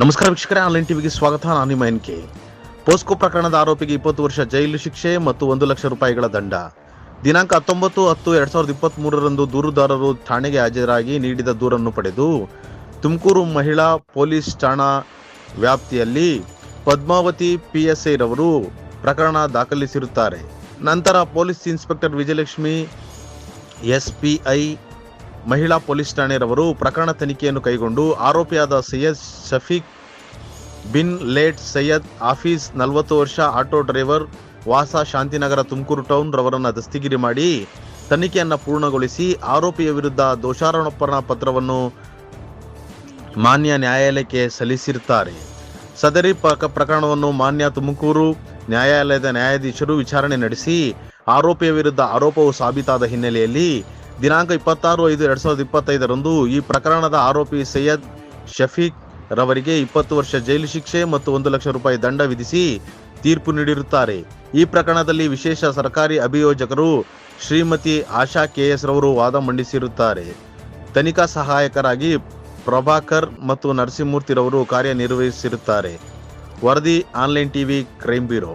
ನಮಸ್ಕಾರ ವೀಕ್ಷಕರೇ, ಆನ್ಲೈನ್ ಟಿವಿಗೆ ಸ್ವಾಗತ. ನಾನು ನಿಮ್ಮ ಎನ್ ಪೋಸ್ಕೋ ಪ್ರಕರಣದ ಆರೋಪಿಗೆ ಇಪ್ಪತ್ತು ವರ್ಷ ಜೈಲು ಶಿಕ್ಷೆ ಮತ್ತು ಒಂದು ಲಕ್ಷ ರೂಪಾಯಿಗಳ ದಂಡ. ದಿನಾಂಕ ಹತ್ತೊಂಬತ್ತು ಹತ್ತು ಎರಡ್ ಸಾವಿರದ ಇಪ್ಪತ್ತ್ ಮೂರರಂದು ದೂರುದಾರರು ಠಾಣೆಗೆ ಹಾಜರಾಗಿ ನೀಡಿದ ದೂರನ್ನು ಪಡೆದು ತುಮಕೂರು ಮಹಿಳಾ ಪೊಲೀಸ್ ಠಾಣಾ ವ್ಯಾಪ್ತಿಯಲ್ಲಿ ಪದ್ಮಾವತಿ ಪಿಎಸ್ಐ ರವರು ಪ್ರಕರಣ ದಾಖಲಿಸಿರುತ್ತಾರೆ. ನಂತರ ಪೊಲೀಸ್ ಇನ್ಸ್ಪೆಕ್ಟರ್ ವಿಜಯಲಕ್ಷ್ಮಿ, ಎಸ್ಪಿಐ ಮಹಿಳಾ ಪೊಲೀಸ್ ಠಾಣೆಯವರು ಪ್ರಕರಣ ತನಿಖೆಯನ್ನು ಕೈಗೊಂಡು ಆರೋಪಿಯಾದ ಸೈಯದ್ ಶಫೀಕ್ ಬಿನ್ ಲೇಟ್ ಸೈಯದ್ ಆಫೀಸ್ ನಲವತ್ತು ವರ್ಷ ಆಟೋ ಡ್ರೈವರ್ ವಾಸ ಶಾಂತಿನಗರ ತುಮಕೂರು ಟೌನ್ ರವರನ್ನು ದಸ್ತಿಗಿರಿ ಮಾಡಿ ತನಿಖೆಯನ್ನು ಪೂರ್ಣಗೊಳಿಸಿ ಆರೋಪಿಯ ವಿರುದ್ಧ ದೋಷಾರೋಪಣಾ ಪತ್ರವನ್ನು ಮಾನ್ಯ ನ್ಯಾಯಾಲಯಕ್ಕೆ ಸಲ್ಲಿಸಿರುತ್ತಾರೆ. ಸದರಿ ಪ್ರಕ- ಪ್ರಕರಣವನ್ನು ಮಾನ್ಯ ತುಮಕೂರು ನ್ಯಾಯಾಲಯದ ನ್ಯಾಯಾಧೀಶರು ವಿಚಾರಣೆ ನಡೆಸಿ ಆರೋಪಿಯ ವಿರುದ್ಧ ಆರೋಪವು ಸಾಬೀತಾದ ಹಿನ್ನೆಲೆಯಲ್ಲಿ ದಿನಾಂಕ ಇಪ್ಪತ್ತಾರು ಐದು ಎರಡ್ ಸಾವಿರದ ಇಪ್ಪತ್ತೈದರಂದು ಈ ಪ್ರಕರಣದ ಆರೋಪಿ ಸೈಯದ್ ಶಫೀಕ್ ರವರಿಗೆ ಇಪ್ಪತ್ತು ವರ್ಷ ಜೈಲು ಶಿಕ್ಷೆ ಮತ್ತು ಒಂದು ಲಕ್ಷ ರೂಪಾಯಿ ದಂಡ ವಿಧಿಸಿ ತೀರ್ಪು ನೀಡಿರುತ್ತಾರೆ. ಈ ಪ್ರಕರಣದಲ್ಲಿ ವಿಶೇಷ ಸರ್ಕಾರಿ ಅಭಿಯೋಜಕರು ಶ್ರೀಮತಿ ಆಶಾ ಕೆಎಸ್ ರವರು ವಾದ ಮಂಡಿಸಿರುತ್ತಾರೆ. ತನಿಖಾ ಸಹಾಯಕರಾಗಿ ಪ್ರಭಾಕರ್ ಮತ್ತು ನರಸಿಂಹಮೂರ್ತಿರವರು ಕಾರ್ಯನಿರ್ವಹಿಸಿರುತ್ತಾರೆ. ವರದಿ ಆನ್ಲೈನ್ ಟಿವಿ ಕ್ರೈಮ್ ಬ್ಯೂರೋ.